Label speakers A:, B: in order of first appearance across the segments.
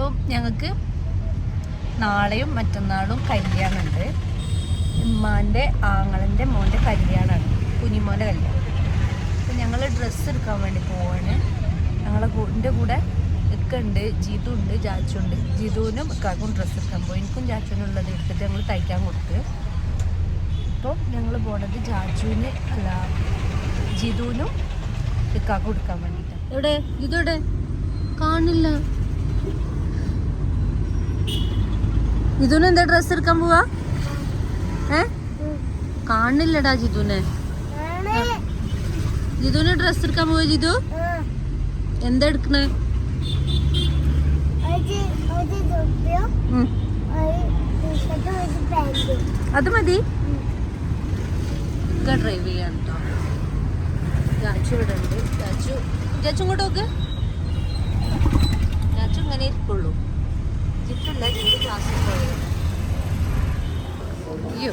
A: അപ്പം ഞങ്ങൾക്ക് നാളെയും മറ്റന്നാളും കല്യാണമുണ്ട്. ഉമ്മാന്റെ ആങ്ങളന്റെ മോന്റെ കല്യാണമാണ്. കുഞ്ഞിമോന്റെ കല്യാണം. അപ്പം ഞങ്ങൾ ഡ്രസ്സ് എടുക്കാൻ വേണ്ടി പോവാണ്. ഞങ്ങളെ എന്റെ കൂടെ ഒക്കെ ഉണ്ട് ജീതു ഉണ്ട് ജാച്ചു ഉണ്ട്. ജീതുവിനും ഇക്കാക്കും ഡ്രസ്സ് എടുക്കാൻ പോയി. എനിക്കും ജാച്ചുവിനും ഉള്ളത് എടുത്തിട്ട് ഞങ്ങൾ തയ്ക്കാൻ കൊടുത്ത് അപ്പോൾ ഞങ്ങൾ പോണത് ജാച്ചുവിന് അല്ല ജിതുവിനും ഇക്കാക്കും കൊടുക്കാൻ വേണ്ടിയിട്ടാണ്. എവിടെ? ഇതെവിടെ കാണില്ല ജിതുവിന് എന്താ ഡ്രസ് എടുക്കാൻ പോവാ? ഏ? കാണില്ലടാ ജിതുനെ ജിതുന് ഡ്രസ് എടുക്കാൻ പോവാ ജിതു? എന്താ എടുക്കണേ. അത് മതി. ഡ്രൈവ് ചെയ്യാൻ കേട്ടോ ചാച്ചു ഇവിടെ ഉണ്ട്. ചാച്ചു ചാച്ചു ഇങ്ങോട്ട് നോക്ക്. ചാച്ചു ഇങ്ങനെ ഇരിക്കുള്ളൂ. ജിറ്റല്ല ജിറ്റ് ക്ലാസ്സിൽ പോയത് അയ്യോ.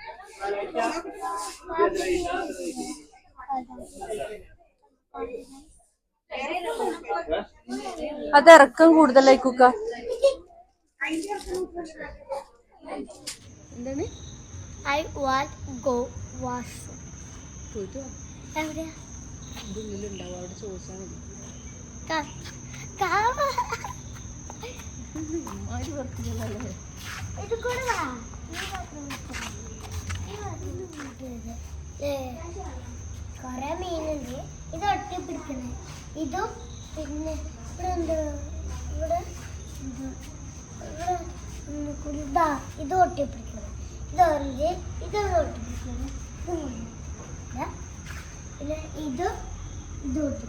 A: അത് ഇറക്കം കൂടുതലായിക്കൂക്ക. കുക്ക എന്താണ്?
B: ഐ വാണ്ട് ഗോ വാഷ്
A: പോയിട്ട്.
B: എവിടെയാ?
A: ഇതിന്റെ ഉള്ളിലുണ്ടാവും അവിടെ ചോദിച്ചാൽ മതി.
B: ഇത് കൂടെ വാ. കൊറേ മീനുണ്ട്. ഇത് ഒട്ടി പിടിക്കണേ ഇതും പിന്നെ ഇവിടെ ഉണ്ട് ഇവിടെ ഇവിടെ ഇതാ ഇത് ഒട്ടി പിടിക്കണം ഇത് ഓറഞ്ച് ഇത് ഒട്ടി പിടിക്കണം ഇത് പിന്നെ ഇത് ഇത് ഒട്ടി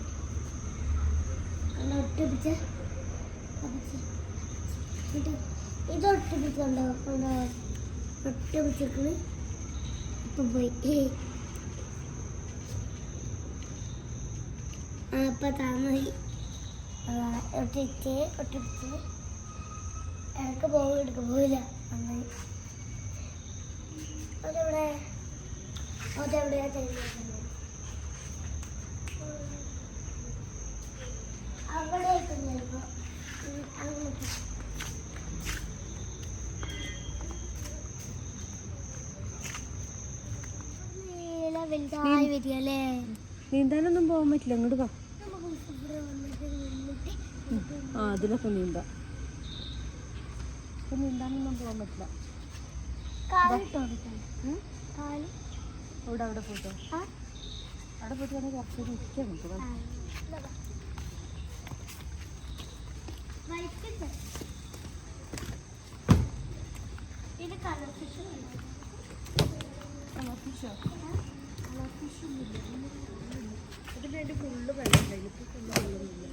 B: ഒട്ടിപ്പിച്ച ഇത് ഒട്ടിപ്പിച്ചുണ്ടോ ഒട്ടിപ്പിച്ചിട്ടുണ്ട് പോയി. താമതി ഒട്ടിച്ച് അവിടെ ചിലപ്പോ അങ്ങോട്ട്. വലുതായി വരിക അല്ലേ
A: നീന്താനൊന്നും പോകാൻ പറ്റില്ല. ഇങ്ങോട്ട് വാ.
B: വന്നിട്ട്
A: ആ അതിലൊക്കെ നീന്താം. ഇപ്പൊ നീന്താനൊന്നും പോകാൻ പറ്റില്ല. അവിടെ അവിടെ പോയിട്ടോ അവിടെ പോയിട്ട് വേണമെങ്കിൽ ഇരിക്കാൻ നമുക്ക്
B: ഇത് കളർ ഫിഷോ കളർ ഫിഷ്
A: ഇതിന് വേണ്ടി ഫുള്ള് വെള്ളം ഉണ്ടായി ഫുള്ള് വെള്ളമില്ല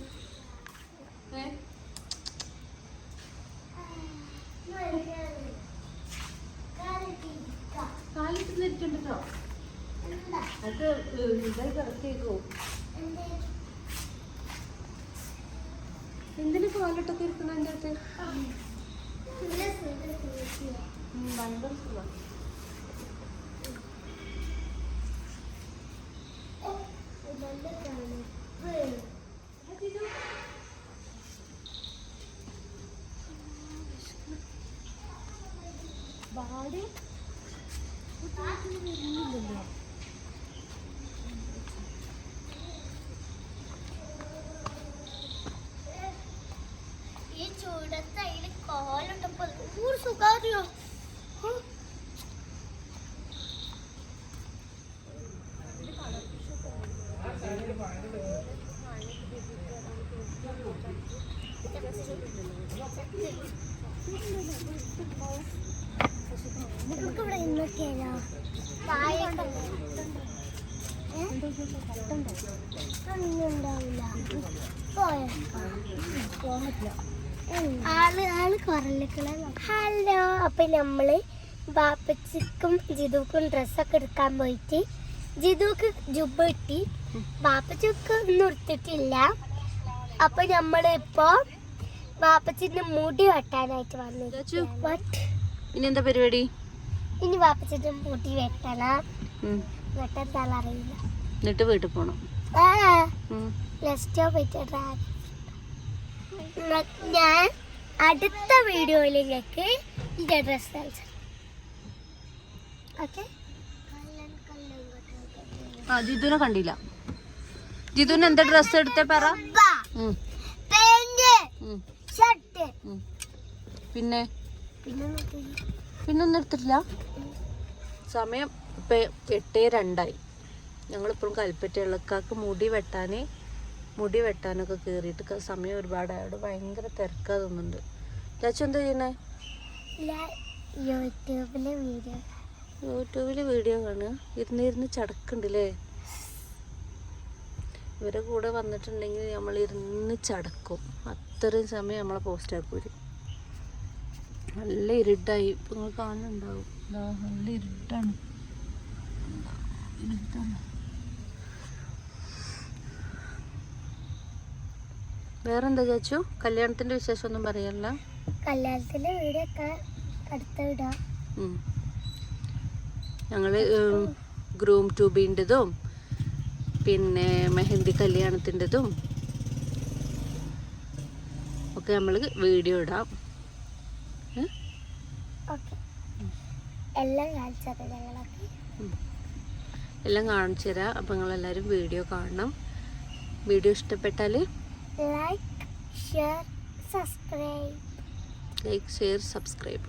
A: അത് ഇതായി കിടക്കേക്കോ എന്തിനു കാലിട്ടൊക്കെ ഇരിക്കുന്ന എന്റെ അടുത്ത് ഭയങ്കര
B: ഈ ചൂടത്തയില് കോലുണ്ടപ്പോൾ ഊർ സുഖാറിയോ ഹലോ അപ്പൊ നമ്മൾ ബാപ്പച്ചിക്കും ജിതുക്കും ഡ്രസ്സൊക്കെ എടുക്കാൻ പോയിട്ട് ജിതുക്ക് ജുബ് കിട്ടി. ബാപ്പച്ചിക്ക് ഒന്നും എടുത്തിട്ടില്ല. അപ്പൊ നമ്മൾ ഇപ്പൊ ബാപ്പച്ചിന്റെ മുടി വെട്ടാനായിട്ട്. വന്നു
A: പിന്നെന്താ പരിപാടി?
B: ഇനി ബാപ്പച്ചിന്റെ പൂട്ടി വെട്ടണം. തല അറിയില്ല
A: എന്നിട്ട് വീട്ടിൽ പോണം.
B: ലെസ്റ്റോ പോയിട്ട് ഞാൻ അടുത്ത വീഡിയോയിലേക്ക് എന്റെ ഡ്രസ് കളിച്ചു ഓക്കെ
A: ആ ജിതുനെ കണ്ടില്ല. ജിതുന് എന്താ ഡ്രസ് എടുത്തേ പറ. പിന്നെ?
B: പിന്നെ.
A: പിന്നൊന്നും എടുത്തിട്ടില്ല. സമയം ഇപ്പം എട്ടേ രണ്ടായി. ഞങ്ങളിപ്പോഴും ഇളക്കാക്ക് മുടി വെട്ടാൻ മുടി വെട്ടാനൊക്കെ കയറിയിട്ട് സമയം ഒരുപാടായോട് ഭയങ്കര തിരക്കാ തോന്നുന്നുണ്ട്. ചാച്ചു എന്താ ചെയ്യണേ?
B: യൂട്യൂബിലെ വീഡിയോ
A: യൂട്യൂബിലെ വീഡിയോ കാണുക. ഇരുന്നിരുന്ന് ചടക്കുണ്ടല്ലേ? ഇവരെ കൂടെ വന്നിട്ടുണ്ടെങ്കിൽ നമ്മൾ ഇരുന്ന് ചടക്കും. അത്രയും സമയം നമ്മളെ പോസ്റ്റ് ആക്കൂര് നല്ല ഇരുട്ടായി. ഇപ്പം നിങ്ങൾ കാണുന്നുണ്ടാവും. നല്ല ഇരുട്ടാണ്. ഇരുട്ടാണ്. വേറെന്താ ചേച്ചു കല്യാണത്തിന്റെ വിശേഷം ഒന്നും പറയല്ല
B: കല്യാണത്തിന്റെ വീഡിയോ ഒക്കെ അടുത്ത വിടാം
A: ഉം. ഞങ്ങൾ ഗ്രൂം ട്യൂബിന്റെതും പിന്നെ മെഹന്തി കല്യാണത്തിന്റെതും ഒക്കെ നമ്മൾ വീഡിയോ ഇടാം ഏ?
B: ഓക്കെ എല്ലാം കാണിച്ചത് ഞങ്ങളൊക്കെ.
A: എല്ലാം കാണിച്ചു തരാം നിങ്ങൾ എല്ലാരും വീഡിയോ കാണണം. വീഡിയോ ഇഷ്ടപ്പെട്ടാൽ
B: like share subscribe
A: like share subscribe